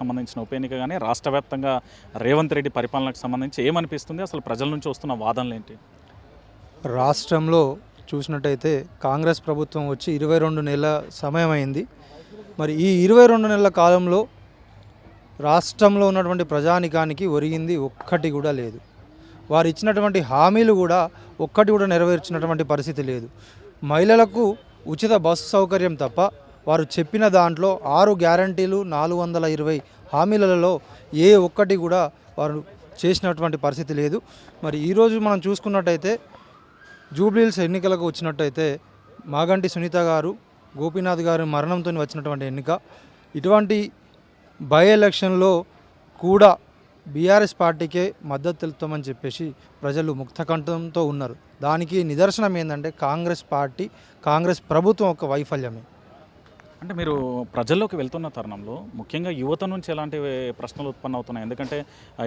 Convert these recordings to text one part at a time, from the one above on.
సంబంధించిన ఉప ఎన్నిక కానీ రాష్ట్ర వ్యాప్తంగా రేవంత్ రెడ్డి పరిపాలనకు సంబంధించి ఏమనిపిస్తుంది? అసలు ప్రజల నుంచి వస్తున్న వాదనలు ఏంటి రాష్ట్రంలో చూసినట్టయితే కాంగ్రెస్ ప్రభుత్వం వచ్చి ఇరవై రెండు నెలల సమయం అయింది మరి ఈ ఇరవై రెండు నెలల కాలంలో రాష్ట్రంలో ఉన్నటువంటి ప్రజానికానికి ఒరిగింది ఒక్కటి కూడా లేదు. వారు ఇచ్చినటువంటి హామీలు కూడా ఒక్కటి కూడా నెరవేర్చినటువంటి పరిస్థితి లేదు. మహిళలకు ఉచిత బస్సు సౌకర్యం తప్ప వారు చెప్పిన దాంట్లో ఆరు గ్యారంటీలు నాలుగు వందల ఇరవై హామీలలో ఏ ఒక్కటి కూడా వారు చేసినటువంటి పరిస్థితి లేదు. మరి ఈరోజు మనం చూసుకున్నట్టయితే జూబ్లీహిల్స్ ఎన్నికలకు వచ్చినట్టయితే మాగంటి సునీత గారు గోపీనాథ్ గారి మరణంతో వచ్చినటువంటి ఎన్నిక. ఇటువంటి బై ఎలక్షన్లో కూడా బీఆర్ఎస్ పార్టీకే మద్దతు తెలుపుతామని చెప్పేసి ప్రజలు ముక్తకంఠంతో ఉన్నారు. దానికి నిదర్శనం ఏంటంటే కాంగ్రెస్ పార్టీ కాంగ్రెస్ ప్రభుత్వం ఒక వైఫల్యమే. అంటే మీరు ప్రజల్లోకి వెళ్తున్న తరుణంలో ముఖ్యంగా యువత నుంచి ఎలాంటి ప్రశ్నలు ఉత్పన్న అవుతున్నాయి? ఎందుకంటే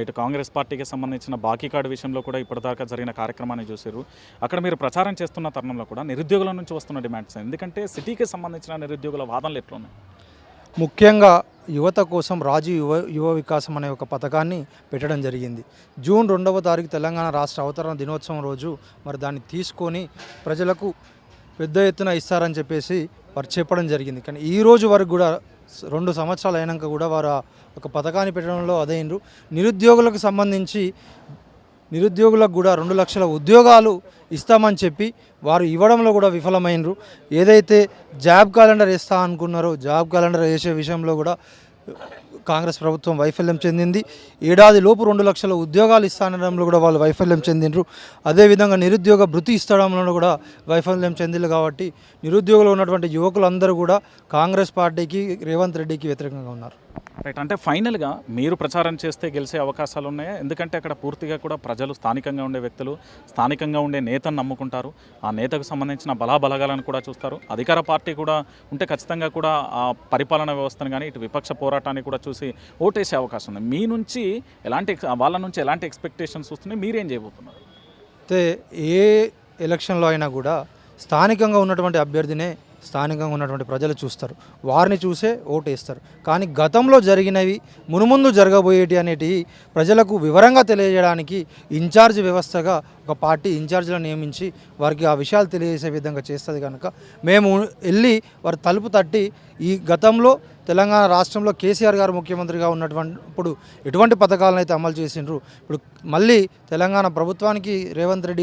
ఇటు కాంగ్రెస్ పార్టీకి సంబంధించిన బాకీ కార్డు విషయంలో కూడా ఇప్పటిదాకా జరిగిన కార్యక్రమాన్ని చూశారు. అక్కడ మీరు ప్రచారం చేస్తున్న తరుణంలో కూడా నిరుద్యోగుల నుంచి వస్తున్న డిమాండ్స్ ఎందుకంటే సిటీకి సంబంధించిన నిరుద్యోగుల వాదనలు ఎట్లున్నాయి? ముఖ్యంగా యువత కోసం రాజు యువ యువ వికాసం అనే ఒక పథకాన్ని పెట్టడం జరిగింది. జూన్ రెండవ తారీఖు తెలంగాణ రాష్ట్ర అవతరణ దినోత్సవం రోజు మరి దాన్ని తీసుకొని ప్రజలకు పెద్ద ఎత్తున ఇస్తారని చెప్పేసి వారు చెప్పడం జరిగింది. కానీ ఈ రోజు వరకు కూడా రెండు సంవత్సరాలు అయినాక కూడా వారు ఒక పథకాన్ని పెట్టడంలో అదైనరు నిరుద్యోగులకు సంబంధించి నిరుద్యోగులకు కూడా రెండు లక్షల ఉద్యోగాలు ఇస్తామని చెప్పి వారు ఇవ్వడంలో కూడా విఫలమైనరు ఏదైతే జాబ్ క్యాలెండర్ ఇస్తా అనుకున్నారో జాబ్ క్యాలెండర్ వేసే విషయంలో కూడా కాంగ్రెస్ ప్రభుత్వం వైఫల్యం చెందింది. ఏడాది లోపు రెండు లక్షల ఉద్యోగాలు ఇస్తానడంలో కూడా వాళ్ళు వైఫల్యం చెందినరు అదేవిధంగా నిరుద్యోగ భృతి ఇస్తడంలో కూడా వైఫల్యం చెందింది కాబట్టి నిరుద్యోగులు ఉన్నటువంటి యువకులందరూ కూడా కాంగ్రెస్ పార్టీకి రేవంత్ రెడ్డికి వ్యతిరేకంగా ఉన్నారు. రైట్ అంటే ఫైనల్గా మీరు ప్రచారం చేస్తే గెలిచే అవకాశాలు ఉన్నాయా ఎందుకంటే అక్కడ పూర్తిగా కూడా ప్రజలు స్థానికంగా ఉండే వ్యక్తులు స్థానికంగా ఉండే నేతను నమ్ముకుంటారు. ఆ నేతకు సంబంధించిన బలాబలగాలను కూడా చూస్తారు. అధికార పార్టీ కూడా ఉంటే ఖచ్చితంగా కూడా ఆ పరిపాలన వ్యవస్థను కానీ ఇటు విపక్ష పోరాటాన్ని కూడా చూసి ఓటేసే అవకాశం ఉంది. మీ నుంచి ఎలాంటి వాళ్ళ నుంచి ఎలాంటి ఎక్స్పెక్టేషన్స్ వస్తున్నాయి? మీరేం చేయబోతున్నారు? అయితే ఏ ఎలక్షన్లో అయినా కూడా స్థానికంగా ఉన్నటువంటి అభ్యర్థినే స్థానికంగా ఉన్నటువంటి ప్రజలు చూస్తారు. వారిని చూసే ఓటు వేస్తారు కానీ గతంలో జరిగినవి మునుముందు జరగబోయేటి అనేటివి ప్రజలకు వివరంగా తెలియజేయడానికి ఇన్ఛార్జ్ వ్యవస్థగా ఒక పార్టీ ఇన్ఛార్జ్లను నియమించి వారికి ఆ విషయాలు తెలియజేసే విధంగా చేస్తుంది కనుక మేము వెళ్ళి వారి తలుపు తట్టి ఈ గతంలో తెలంగాణ రాష్ట్రంలో కేసీఆర్ గారు ముఖ్యమంత్రిగా ఉన్నటువంటి ఇప్పుడు ఎటువంటి పథకాలను అయితే అమలు చేసిండ్రు. ఇప్పుడు మళ్ళీ తెలంగాణ ప్రభుత్వానికి రేవంత్ రెడ్డి